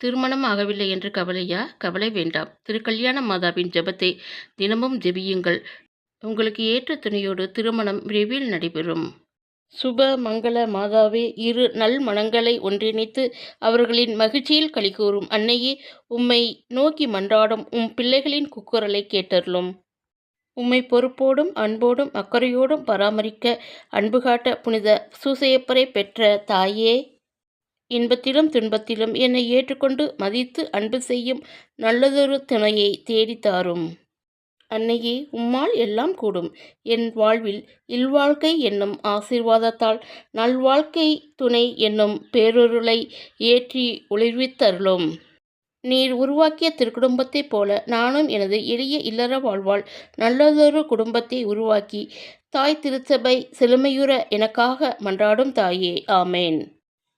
திருமணம் ஆகவில்லை என்று கவலையா? கவலை வேண்டாம். திருக்கல்யாண மாதாவின் ஜெபத்தை தினமும் ஜெபியுங்கள். உங்களுக்கு ஏற்ற துணையோடு திருமணம் விரைவில் நடைபெறும். சுப மங்கள மாதாவே இரு நல் மனங்களை ஒன்றிணைத்து அவர்களின் மகிழ்ச்சியில் கலிகூறும் அன்னையே உம்மை நோக்கி மன்றாடும் உம் பிள்ளைகளின் குக்குரலை கேட்டருளும். உம்மை பொறுப்போடும் அன்போடும் அக்கறையோடும் பராமரிக்க அன்பு காட்ட புனித சூசையப்பரை பெற்ற தாயே. இன்பத்திலும் துன்பத்திலும் என்னை ஏற்றுக்கொண்டு மதித்து அன்பு செய்யும் நல்லதொரு துணையை தேடித்தாரும். அன்னையே உம்மால் எல்லாம் கூடும். என் வாழ்வில் இல்வாழ்க்கை என்னும் ஆசீர்வாதத்தால் நல்வாழ்க்கை துணை என்னும் பேரொருளை ஏற்றி ஒளிர்வித்தருளும். நீர் உருவாக்கிய திருக்குடும்பத்தைப் போல நானும் எனது எளிய இல்லற வாழ்வால் நல்லதொரு குடும்பத்தை உருவாக்கி தாய் திருச்சபை செழுமையுற எனக்காக மன்றாடும் தாயே. ஆமேன்.